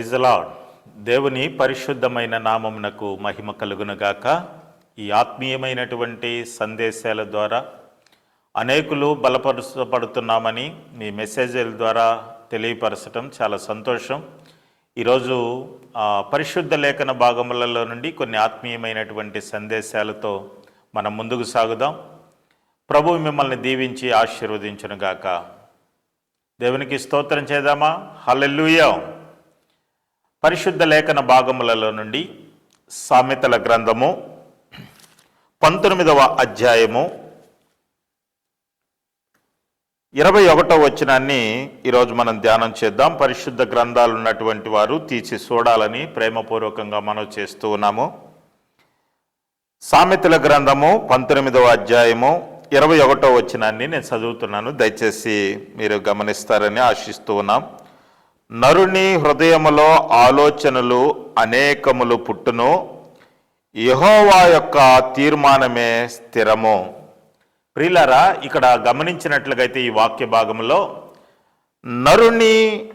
Praise lord దేవుని పరిశుద్ధమైన నామమునకు మహిమ కలుగునగాక. ఈ ఆత్మీయమైనటువంటి సందేశాల ద్వారా అనేకులు బలపరచబడుతున్నామని మీ మెసేజ్ల ద్వారా తెలియపరచడం చాలా సంతోషం. ఈరోజు పరిశుద్ధ లేఖన భాగములలో నుండి కొన్ని ఆత్మీయమైనటువంటి సందేశాలతో మనం ముందుకు సాగుదాం. ప్రభు మిమ్మల్ని దీవించి ఆశీర్వదించునుగాక. దేవునికి స్తోత్రం చేద్దామా? హల్లెలూయా. పరిశుద్ధ లేఖన భాగములలో నుండి సామెతల గ్రంథము పంతొమ్మిదవ అధ్యాయము ఇరవై ఒకటో వచనాన్ని ఈరోజు మనం ధ్యానం చేద్దాం. పరిశుద్ధ గ్రంథాలు ఉన్నటువంటి వారు తీసి చూడాలని ప్రేమపూర్వకంగా మనం చేస్తూ ఉన్నాము. సామెతల గ్రంథము పంతొమ్మిదవ అధ్యాయము ఇరవై ఒకటో వచనాన్ని నేను చదువుతున్నాను. దయచేసి మీరు గమనిస్తారని ఆశిస్తూ ఉన్నాం. నరుని హృదయములో ఆలోచనలు అనేకములు పుట్టును. యహోవా యొక్క తీర్మానమే స్థిరము. ప్రియులారా ఇక్కడ గమనించినట్లుగైతే ఈ వాక్య భాగంలో నరుని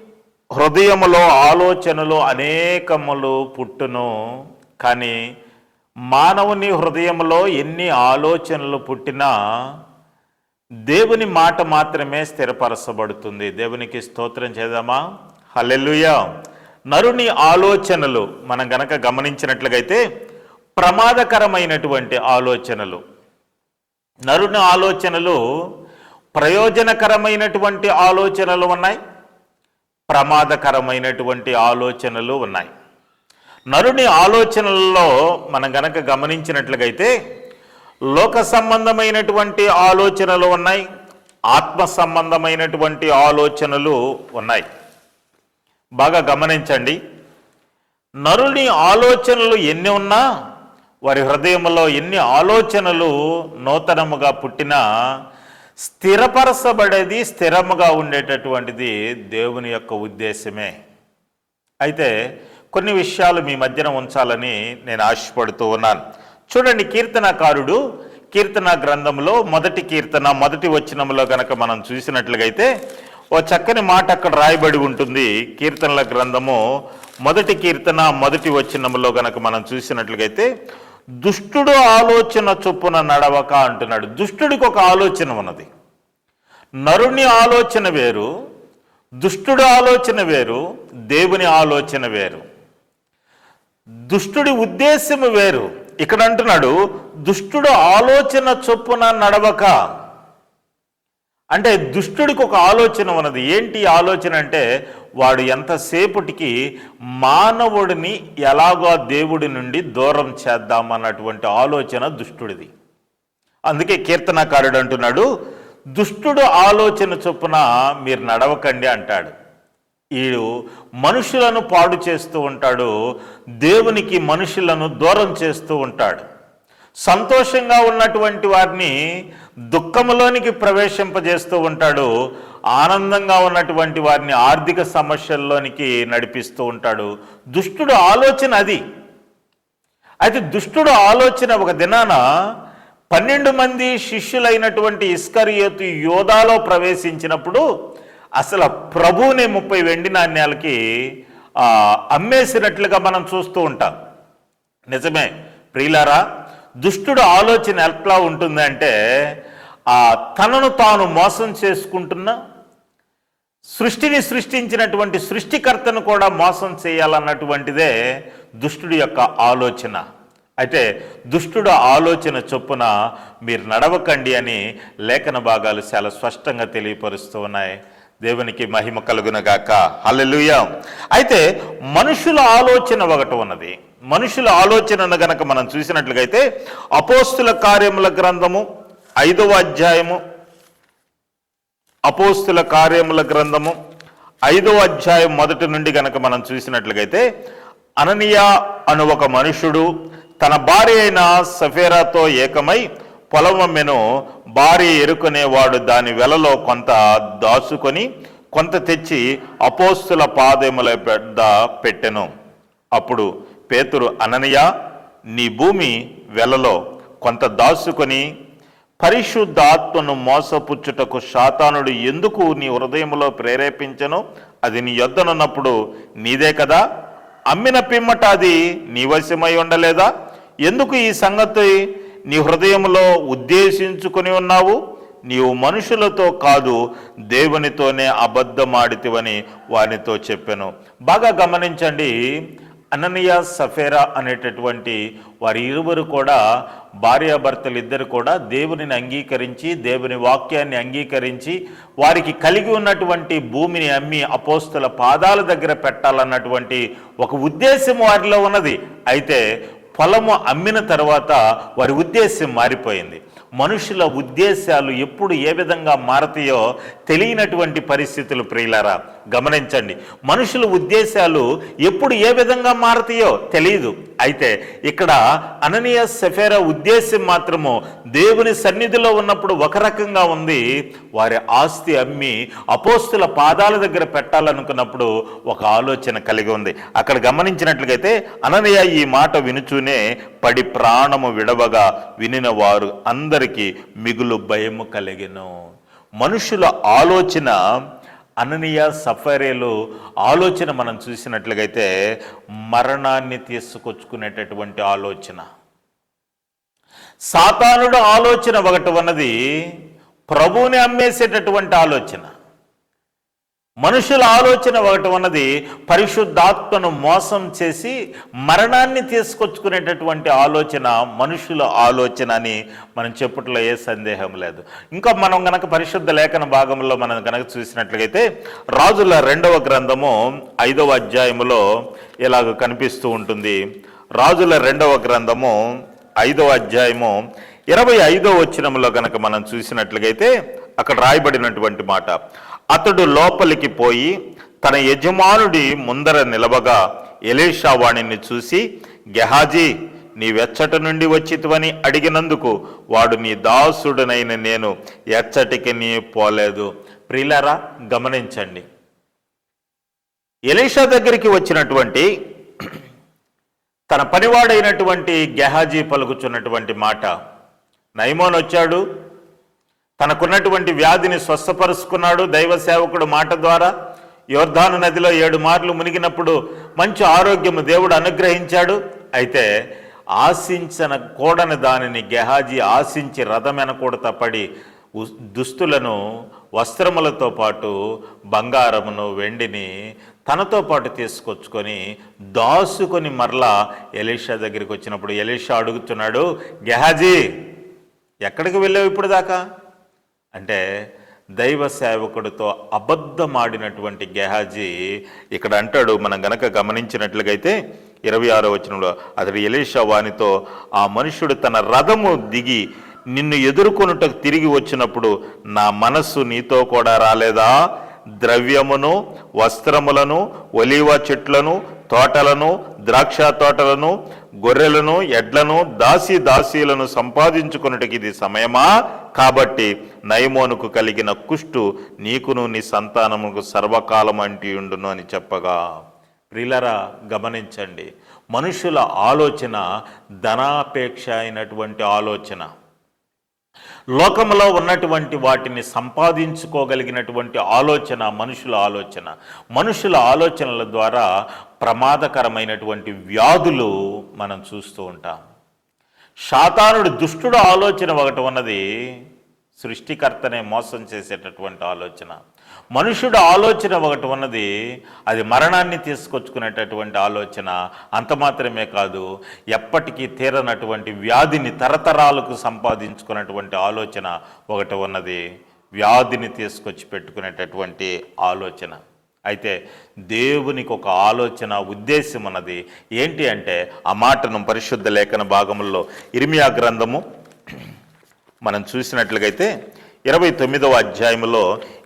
హృదయములో ఆలోచనలు అనేకములు పుట్టును. కానీ మానవుని హృదయంలో ఎన్ని ఆలోచనలు పుట్టినా దేవుని మాట మాత్రమే స్థిరపరచబడుతుంది. దేవునికి స్తోత్రం చేద్దామా? హల్లెలూయా. నరుని ఆలోచనలు మనం గనక గమనించినట్లుగైతే ప్రమాదకరమైనటువంటి ఆలోచనలు. నరుని ఆలోచనలు ప్రయోజనకరమైనటువంటి ఆలోచనలు ఉన్నాయి. ప్రమాదకరమైనటువంటి ఆలోచనలు ఉన్నాయి. నరుని ఆలోచనల్లో మనం గనక గమనించినట్లుగైతే లోక సంబంధమైనటువంటి ఆలోచనలు ఉన్నాయి. ఆత్మ సంబంధమైనటువంటి ఆలోచనలు ఉన్నాయి. బాగా గమనించండి. నరుని ఆలోచనలు ఎన్ని ఉన్నా వారి హృదయంలో ఎన్ని ఆలోచనలు నూతనముగా పుట్టినా స్థిరపరచబడేది స్థిరముగా ఉండేటటువంటిది దేవుని యొక్క ఉద్దేశమే. అయితే కొన్ని విషయాలు మీ మధ్యన ఉంచాలని నేను ఆశపడుతూ ఉన్నాను. చూడండి కీర్తనకారుడు కీర్తన గ్రంథంలో మొదటి కీర్తన మొదటి వచనంలో గనక మనం చూసినట్లుగైతే ఓ చక్కని మాట అక్కడ రాయబడి ఉంటుంది. కీర్తనల గ్రంథము మొదటి కీర్తన మొదటి వచనంలో గనక మనం చూసినట్లుగైతే దుష్టుడు ఆలోచన చొప్పున నడవక అంటున్నాడు. దుష్టుడికి ఒక ఆలోచన ఉన్నది. నరుని ఆలోచన వేరు దుష్టుడు ఆలోచన వేరు దేవుని ఆలోచన వేరు. దుష్టుడి ఉద్దేశము వేరు. ఇక్కడ అంటున్నాడు దుష్టుడు ఆలోచన చొప్పున నడవక అంటే దుష్టుడికి ఒక ఆలోచన ఉన్నది. ఏంటి ఆలోచన అంటే వాడు ఎంతసేపటికి మానవుడిని ఎలాగో దేవుడి నుండి దూరం చేద్దామన్నటువంటి ఆలోచన దుష్టుడిది. అందుకే కీర్తనకారుడు అంటున్నాడు దుష్టుడు ఆలోచన చొప్పున మీరు నడవకండి అంటాడు. వీడు మనుషులను పాడు చేస్తూ ఉంటాడు దేవునికి మనుషులను దూరం చేస్తూ ఉంటాడు. సంతోషంగా ఉన్నటువంటి వారిని దుఃఖంలోనికి ప్రవేశింపజేస్తూ ఉంటాడు. ఆనందంగా ఉన్నటువంటి వారిని ఆర్థిక సమస్యల్లోనికి నడిపిస్తూ ఉంటాడు. దుష్టుడు ఆలోచన అది. అయితే దుష్టుడు ఆలోచన ఒక దినాన పన్నెండు మంది శిష్యులైనటువంటి ఇస్కరియోతు యోధాలో ప్రవేశించినప్పుడు అసలు ప్రభువుని ముప్పై వెండి నాణ్యాలకి అమ్మేసినట్లుగా మనం చూస్తూ ఉంటాం. నిజమే. ప్రియులారా దుష్టుడు ఆలోచన ఎట్లా ఉంటుందంటే ఆ తనను తాను మోసం చేసుకుంటున్న సృష్టిని సృష్టించినటువంటి సృష్టికర్తను కూడా మోసం చేయాలన్నటువంటిదే దుష్టుడి యొక్క ఆలోచన. అయితే దుష్టుడు ఆలోచన చొప్పున మీరు నడవకండి అని లేఖన భాగాలు చాలా స్పష్టంగా తెలియపరుస్తూ ఉన్నాయి. దేవునికి మహిమ కలుగునగాక హల్లెలూయా. అయితే మనుషుల ఆలోచన ఒకటి ఉన్నది. మనుషుల ఆలోచనను గనక మనం చూసినట్లుగైతే అపోస్తుల కార్యముల గ్రంథము ఐదవ అధ్యాయము అపోస్తుల కార్యముల గ్రంథము ఐదవ అధ్యాయం మొదటి నుండి గనక మనం చూసినట్లుగైతే అననియా అను ఒక మనుషుడు తన భార్య అయిన సఫేరాతో ఏకమై పొలమమ్మెను భార్య ఎరుకునేవాడు దాని వెలలో కొంత దాచుకొని కొంత తెచ్చి అపోస్తుల పాదముల పెద్ద పెట్టెను. అప్పుడు పేతురు అననయ నీ భూమి వెలలో కొంత దాచుకొని పరిశుద్ధాత్మను మోసపుచ్చుటకు శాతానుడు ఎందుకు నీ హృదయంలో ప్రేరేపించను? అది నీ యొద్దనున్నప్పుడు నీదే కదా? అమ్మిన పిమ్మట అది నీ వశమై ఉండలేదా? ఎందుకు ఈ సంగతి నీ హృదయంలో ఉద్దేశించుకొని ఉన్నావు. నీవు మనుషులతో కాదు దేవునితోనే అబద్ధమాడితివని వానితో చెప్పాను. బాగా గమనించండి. అననీయ సఫేరా అనేటటువంటి వారి ఇరువురు కూడా భార్యాభర్తలు ఇద్దరు కూడా దేవునిని అంగీకరించి దేవుని వాక్యాన్ని అంగీకరించి వారికి కలిగి ఉన్నటువంటి భూమిని అమ్మి అపోస్తుల పాదాల దగ్గర పెట్టాలన్నటువంటి ఒక ఉద్దేశం వారిలో ఉన్నది. అయితే పొలము అమ్మిన తర్వాత వారి ఉద్దేశం మారిపోయింది. మనుషుల ఉద్దేశాలు ఎప్పుడు ఏ విధంగా మారతాయో తెలియనటువంటి పరిస్థితులు ప్రియులారా గమనించండి. మనుషుల ఉద్దేశాలు ఎప్పుడు ఏ విధంగా మారతాయో తెలియదు అయితే ఇక్కడ అననీయ సెఫేరా ఉద్దేశం మాత్రము దేవుని సన్నిధిలో ఉన్నప్పుడు ఒక రకంగా ఉంది. వారి ఆస్తి అమ్మి అపోస్తుల పాదాల దగ్గర పెట్టాలనుకున్నప్పుడు ఒక ఆలోచన కలిగి ఉంది. అక్కడ గమనించినట్లయితే అననీయ ఈ మాట వినుచూనే పడి ప్రాణము విడవగా వినిన వారు అందరికీ మిగులు భయము కలిగెను. మనుషుల ఆలోచన అననీయ సఫరేలు ఆలోచన మనం చూసినట్లుగైతే మరణాన్ని తీసుకొచ్చుకునేటటువంటి ఆలోచన. సాతానుడు ఆలోచన ఒకటి ఉన్నది ప్రభువుని అమ్మేసేటటువంటి ఆలోచన. మనుషుల ఆలోచన ఒకటి ఉన్నది పరిశుద్ధాత్మను మోసం చేసి మరణాన్ని తీసుకొచ్చుకునేటటువంటి ఆలోచన మనుషుల ఆలోచన అని మనం చెప్పుట్లో ఏ సందేహం లేదు. ఇంకా మనం గనక పరిశుద్ధ లేఖన భాగంలో మనం గనక చూసినట్లయితే రాజుల రెండవ గ్రంథము ఐదవ అధ్యాయములో ఇలాగ కనిపిస్తూ ఉంటుంది. రాజుల రెండవ గ్రంథము ఐదవ అధ్యాయము ఇరవై ఐదవ వచ్చినములో గనక మనం చూసినట్లయితే అక్కడ రాయబడినటువంటి మాట అతడు లోపలికి పోయి తన యజమానుడి ముందర నిలవగా ఎలీషా వాణిని చూసి గెహాజీ నీ వెచ్చట నుండి వచ్చితివని అడిగినందుకు వాడు నీ దాసుడనైన నేను ఎచ్చటికి నీ పోలేదు. ప్రిలరా గమనించండి. ఎలీషా దగ్గరికి వచ్చినటువంటి తన పనివాడైనటువంటి గెహాజీ పలుకుచున్నటువంటి మాట. నైమోన్ వచ్చాడు తనకున్నటువంటి వ్యాధిని స్వస్థపరుచుకున్నాడు దైవ సేవకుడు మాట ద్వారా. యోర్ధాను నదిలో ఏడు మార్లు మునిగినప్పుడు మంచి ఆరోగ్యము దేవుడు అనుగ్రహించాడు. అయితే ఆశించిన కూడని దానిని గెహాజీ ఆశించి రథమెనకూడత పడి దుస్తులను వస్త్రములతో పాటు బంగారమును వెండిని తనతో పాటు తీసుకొచ్చుకొని దాసుకొని మరలా ఎలీషా దగ్గరికి వచ్చినప్పుడు ఎలీషా అడుగుతున్నాడు గెహాజీ ఎక్కడికి వెళ్ళావు ఇప్పుడు దాకా అంటే దైవ సేవకుడితో అబద్ధమాడినటువంటి గెహాజీ ఇక్కడ అంటాడు మనం గనక గమనించినట్లుగైతే ఇరవై ఆరో వచనంలో అతడు ఎలీషా వానితో ఆ మనుషుడు తన రథము దిగి నిన్ను ఎదుర్కొనుటకు తిరిగి వచ్చినప్పుడు నా మనస్సు నీతో కూడా రాలేదా? ద్రవ్యమును వస్త్రములను ఒలీవ చెట్లను తోటలను ద్రాక్ష తోటలను గొర్రెలను ఎడ్లను దాసి దాసీలను సంపాదించుకున్నటికి ఇది సమయమా? కాబట్టి నయమోనుకు కలిగిన కుష్టు నీకును నీ సంతానముకు సర్వకాలం అంటియుండును అని చెప్పగా. ప్రిలరా గమనించండి. మనుషుల ఆలోచన ధనాపేక్ష అయినటువంటి ఆలోచన. లోకంలో ఉన్నటువంటి వాటిని సంపాదించుకోగలిగినటువంటి ఆలోచన మనుషుల ఆలోచన. మనుషుల ఆలోచనల ద్వారా ప్రమాదకరమైనటువంటి వ్యాధులు మనం చూస్తూ ఉంటాం. శాతానుడు దుష్టుడు ఆలోచన ఒకటి ఉన్నది సృష్టికర్తనే మోసం చేసేటటువంటి ఆలోచన. మనుషుడు ఆలోచన ఒకటి ఉన్నది అది మరణాన్ని తీసుకొచ్చుకునేటటువంటి ఆలోచన అంత మాత్రమే కాదు ఎప్పటికీ తీరనటువంటి వ్యాధిని తరతరాలకు సంపాదించుకున్నటువంటి ఆలోచన ఒకటి ఉన్నది వ్యాధిని తీసుకొచ్చి పెట్టుకునేటటువంటి ఆలోచన. అయితే దేవునికి ఒక ఆలోచన ఉద్దేశం ఉన్నది ఏంటి అంటే ఆ మాటను పరిశుద్ధ లేఖన భాగంలో ఇర్మియా గ్రంథము మనం చూసినట్లుగైతే ఇరవై తొమ్మిదవ అధ్యాయములో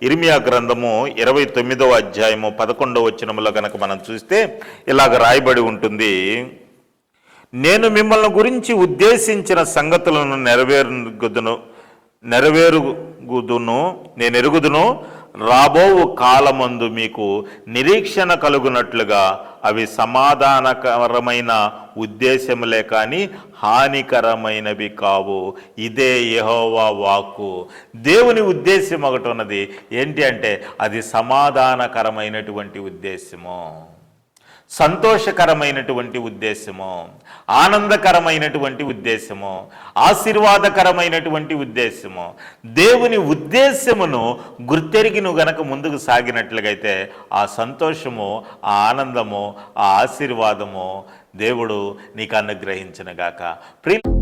ఇర్మియా గ్రంథము ఇరవై తొమ్మిదవ అధ్యాయము పదకొండవ వచనములో కనుక మనం చూస్తే ఇలాగ రాయబడి ఉంటుంది. నేను మిమ్మల్ని గురించి ఉద్దేశించిన సంగతులను నెరవేరుగుదును నెరవేరుగుదును నేను ఎరుగుదును. రాబో కాలమందు మీకు నిరీక్షణ కలుగునట్లుగా అవి సమాధానకరమైన ఉద్దేశములే కానీ హానికరమైనవి కావు. ఇదే యహోవా వాక్కు. దేవుని ఉద్దేశం ఒకటి ఉన్నది. ఏంటి అంటే అది సమాధానకరమైనటువంటి ఉద్దేశము సంతోషకరమైనటువంటి ఉద్దేశము ఆనందకరమైనటువంటి ఉద్దేశము ఆశీర్వాదకరమైనటువంటి ఉద్దేశము దేవుని ఉద్దేశమును గుర్తెరిగి నువ్వు గనక ముందుకు సాగినట్లుగైతే ఆ సంతోషము ఆ ఆనందము ఆ ఆశీర్వాదము దేవుడు నీకు అనుగ్రహించినగాక గాక